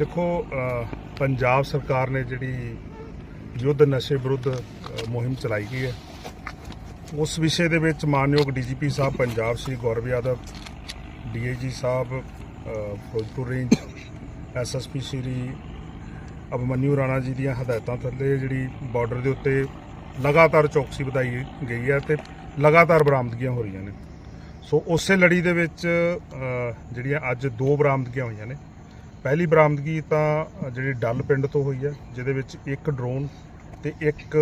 ਦੇਖੋ ਪੰਜਾਬ ਸਰਕਾਰ ਨੇ ਜਿਹੜੀ ਯੁੱਧ ਨਸ਼ੇ ਵਿਰੁੱਧ ਮੁਹਿੰਮ ਚਲਾਈ ਗਈ ਹੈ। ਉਸ ਵਿਸ਼ੇ ਦੇ ਵਿੱਚ ਮਾਨਯੋਗ ਡੀਜੀਪੀ ਸਾਹਿਬ ਪੰਜਾਬ ਸ੍ਰੀ ਗੌਰਵ ਯਾਦਵ, ਡੀਏਜੀ ਸਾਹਿਬ ਫਿਰੋਜ਼ਪੁਰ ਰੇਂਜ, ਐਸਐਸਪੀ ਸ੍ਰੀ ਅਭਮਨਿਊ ਰਾਣਾ ਜੀ ਦੀਆਂ ਹਦਾਇਤਾਂ ਥੱਲੇ ਜਿਹੜੀ ਬਾਰਡਰ ਦੇ ਉੱਤੇ ਲਗਾਤਾਰ ਚੌਕਸੀ ਵਧਾਈ ਗਈ ਹੈ ਤੇ ਲਗਾਤਾਰ ਬਰਾਮਦਗੀਆਂ ਹੋ ਰਹੀਆਂ ਨੇ। ਸੋ ਉਸੇ ਲੜੀ ਦੇ ਵਿੱਚ ਜਿਹੜੀਆਂ ਅੱਜ ਦੋ ਬਰਾਮਦਗੀਆਂ ਹੋਈਆਂ ਨੇ ਪਹਿਲੀ ਬਰਾਮਦਗੀ ਤਾਂ ਜਿਹੜੀ ਡੱਲ ਪਿੰਡ ਤੋਂ ਹੋਈ ਹੈ, ਜਿਹਦੇ ਵਿੱਚ ਇੱਕ ਡਰੋਨ ਤੇ ਇੱਕ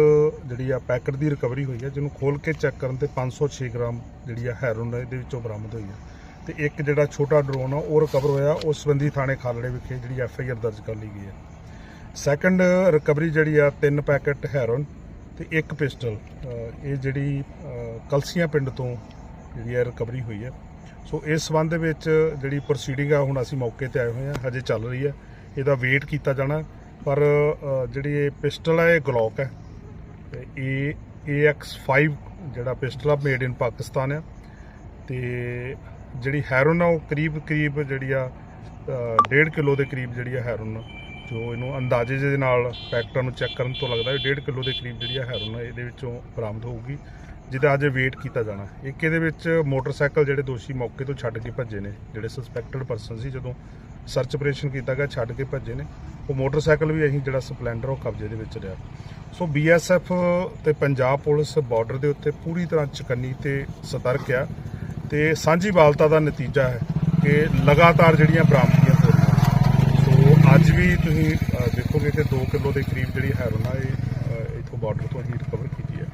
ਜਿਹੜੀ ਆ ਪੈਕਟ ਦੀ ਰਿਕਵਰੀ ਹੋਈ ਹੈ, ਜਿਹਨੂੰ ਖੋਲ ਕੇ ਚੈੱਕ ਕਰਨ ਤੇ 506 ਗ੍ਰਾਮ ਜਿਹੜੀ ਆ ਹੈਰੋਨ ਇਹਦੇ ਵਿੱਚੋਂ ਬਰਾਮਦ ਹੋਈ ਹੈ। ਤੇ ਇੱਕ ਜਿਹੜਾ ਛੋਟਾ ਡਰੋਨ ਆ, ਉਹ ਰਿਕਵਰ ਹੋਇਆ ਉਸ ਸੰਬੰਧੀ ਥਾਣੇ ਖਾਲੜੇ ਵਿਖੇ ਜਿਹੜੀ ਐਫ ਆਈ ਆਰ ਦਰਜ ਕਰ ਲਈ ਗਈ ਹੈ। ਸੈਕੰਡ ਰਿਕਵਰੀ ਜਿਹੜੀ ਆ, ਤਿੰਨ ਪੈਕਟ ਹੈਰੋਨ ਤੇ ਇੱਕ ਪਿਸਟਲ ਇਹ ਜਿਹੜੀ ਕਲਸੀਆਂ ਪਿੰਡ ਤੋਂ ਜਿਹੜੀ ਹੈ ਰਿਕਵਰੀ ਹੋਈ ਹੈ। ਸੋ ਇਸ ਸੰਬੰਧ ਦੇ ਵਿੱਚ ਜਿਹੜੀ ਪ੍ਰੋਸੀਡਿੰਗ ਆ, ਹੁਣ ਅਸੀਂ ਮੌਕੇ ਤੇ ਆਏ ਹੋਏ ਆ, ਹਜੇ ਚੱਲ ਰਹੀ ਹੈ ਇਹਦਾ ਵੇਟ ਕੀਤਾ ਜਾਣਾ। ਪਰ ਜਿਹੜੀ ਇਹ ਪਿਸਟਲ ਹੈ ਇਹ ਗਲੌਕ ਹੈ ਤੇ ਇਹ AX5 ਜਿਹੜਾ ਪਿਸਟਲ ਆ ਮੇਡ ਇਨ ਪਾਕਿਸਤਾਨ ਆ। ਤੇ ਜਿਹੜੀ ਹੈਰੋਨ ਆ, ਉਹ ਕਰੀਬ ਕਰੀਬ ਜਿਹੜੀ ਆ 1.5 ਕਿਲੋ ਦੇ ਕਰੀਬ ਜਿਹੜੀ ਆ ਹੈਰੋਨ ਜੋ ਇਹਨੂੰ ਅੰਦਾਜ਼ੇ ਦੇ ਨਾਲ ਪੈਕਟਾਂ ਨੂੰ ਚੈੱਕ ਕਰਨ ਤੋਂ ਲੱਗਦਾ ਹੈ 1.5 ਕਿਲੋ ਦੇ ਕਰੀਬ ਜਿਹੜੀ ਆ ਹੈਰੋਨ ਇਹਦੇ ਵਿੱਚੋਂ ਬਰਾਮਦ ਹੋਊਗੀ, ਜਿਹਦਾ ਅੱਜ ਵੇਟ ਕੀਤਾ ਜਾਣਾ। ਇੱਕ ਇਹਦੇ ਵਿੱਚ ਮੋਟਰਸਾਈਕਲ ਜਿਹੜੇ ਦੋਸ਼ੀ ਮੌਕੇ ਤੋਂ ਛੱਡ ਕੇ ਭੱਜੇ ਨੇ, ਜਿਹੜੇ ਸਸਪੈਕਟਡ ਪਰਸਨ ਸੀ, ਜਦੋਂ ਸਰਚ ਆਪਰੇਸ਼ਨ ਕੀਤਾ ਗਿਆ, ਛੱਡ ਕੇ ਭੱਜੇ ਨੇ। ਉਹ ਮੋਟਰਸਾਈਕਲ ਵੀ ਅਸੀਂ ਜਿਹੜਾ ਸਪਲੈਂਡਰ ਉਹ ਕਬਜ਼ੇ ਦੇ ਵਿੱਚ ਰਿਹਾ। ਸੋ ਬੀਐਸਐਫ ਤੇ ਪੰਜਾਬ ਪੁਲਿਸ ਬਾਰਡਰ ਦੇ ਉੱਤੇ ਪੂਰੀ ਤਰ੍ਹਾਂ ਚਕੰਨੀ ਤੇ ਸਤਰਕ ਆ ਤੇ ਸਾਂਝੀ ਬਾਲਤਾ ਦਾ ਨਤੀਜਾ ਹੈ ਕਿ ਲਗਾਤਾਰ ਜਿਹੜੀਆਂ ਬਰਾਮਦਗੀਆਂ ਅੱਜ ਵੀ ਤੁਸੀਂ ਦੇਖੋਗੇ ਕਿ 2 ਕਿਲੋ ਦੇ ਕਰੀਬ ਜਿਹੜੀ ਹੈਰੋਨ ਆ ਇਹ ਅ, ਇੱਥੋਂ ਬਾਰਡਰ ਤੋਂ ਅਸੀਂ ਰਿਕਵਰ ਕੀਤੀ ਹੈ।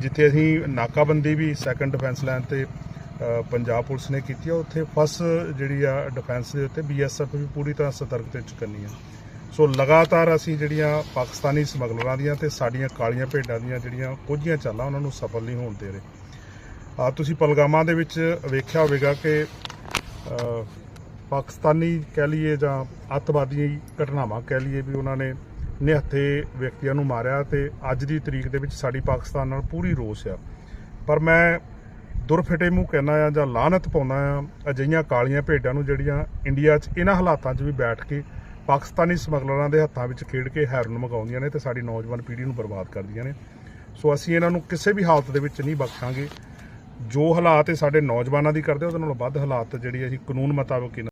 ਜਿੱਥੇ ਅਸੀਂ ਨਾਕਾਬੰਦੀ ਵੀ ਸੈਕੰਡ ਡਿਫੈਂਸ ਲਾਈਨ ਤੇ ਪੰਜਾਬ ਪੁਲਿਸ ਨੇ ਕੀਤੀ ਆ ਉੱਥੇ ਫਸਟ ਜਿਹੜੀ ਆ ਡਿਫੈਂਸ ਦੇ ਉੱਤੇ ਬੀਐਸਐਫ ਵੀ ਪੂਰੀ ਤਰ੍ਹਾਂ ਸਤਰਕ ਤੇ ਚੁਕੰਨੀ ਆ ਸੋ ਲਗਾਤਾਰ ਅਸੀਂ ਜਿਹੜੀਆਂ ਪਾਕਿਸਤਾਨੀ ਸਮਗਲਰਾਂ ਦੀਆਂ ਤੇ ਸਾਡੀਆਂ ਕਾਲੀਆਂ ਭੇਡਾਂ ਦੀਆਂ ਜਿਹੜੀਆਂ ਕੁਝੀਆਂ ਚਾਲਾਂ ਉਹਨਾਂ ਨੂੰ ਸਫਲ ਨਹੀਂ ਹੋਣ ਦੇ ਰਹੇ। ਆ ਤੁਸੀਂ ਪਲਗਾਮਾ ਦੇ ਵਿੱਚ ਵੇਖਿਆ ਹੋਵੇਗਾ ਕਿ ਪਾਕਿਸਤਾਨੀ ਕਹਿ ਲਈਏ ਜਾਂ ਅੱਤਵਾਦੀ ਘਟਨਾਵਾਂ ਕਹਿ ਲਈਏ ਵੀ ਉਹਨਾਂ ਨੇ ਨਿਹੱਥੇ ਵਿਅਕਤੀਆਂ ਨੂੰ ਮਾਰਿਆ ਤੇ ਅੱਜ ਦੀ ਤਰੀਕ ਦੇ ਵਿੱਚ ਸਾਡੀ ਪਾਕਿਸਤਾਨ ਨਾਲ ਪੂਰੀ ਰੋਸ ਆ। ਪਰ ਮੈਂ ਦੁਰਫਿਟੇ ਮੂੰਹ ਕਹਿਣਾ ਆ ਜਾਂ ਲਾਹਨਤ ਪਾਉਣਾ ਆ, ਅਜਿਹੀਆਂ ਕਾਲੀਆਂ ਭੇਡਾਂ ਨੂੰ ਜਿਹੜੀਆਂ ਇੰਡੀਆ 'ਚ ਇਹਨਾਂ ਹਾਲਾਤਾਂ 'ਚ ਵੀ ਬੈਠ ਕੇ ਪਾਕਿਸਤਾਨੀ ਸਮਗਲਰਾਂ ਦੇ ਹੱਥਾਂ ਵਿੱਚ ਖੇਡ ਕੇ ਹੈਰਨ ਮਗਾਉਂਦੀਆਂ ਨੇ ਤੇ ਸਾਡੀ ਨੌਜਵਾਨ ਪੀੜ੍ਹੀ ਨੂੰ ਬਰਬਾਦ ਕਰਦੀਆਂ ਨੇ। ਸੋ ਅਸੀਂ ਇਹਨਾਂ ਨੂੰ ਕਿਸੇ ਵੀ ਹਾਲਤ ਦੇ ਵਿੱਚ ਨਹੀਂ ਬਖਸ਼ਾਂਗੇ। ਜੋ ਹਾਲਾਤ ਇਹ ਸਾਡੇ ਨੌਜਵਾਨਾਂ ਦੀ ਕਰਦੇ ਉਹਦੇ ਨਾਲੋਂ ਵੱਧ ਹਾਲਾਤ ਜਿਹੜੀ ਅਸੀਂ ਕਾਨੂੰਨ ਮੁਤਾਬਕ ਇਹਨਾਂ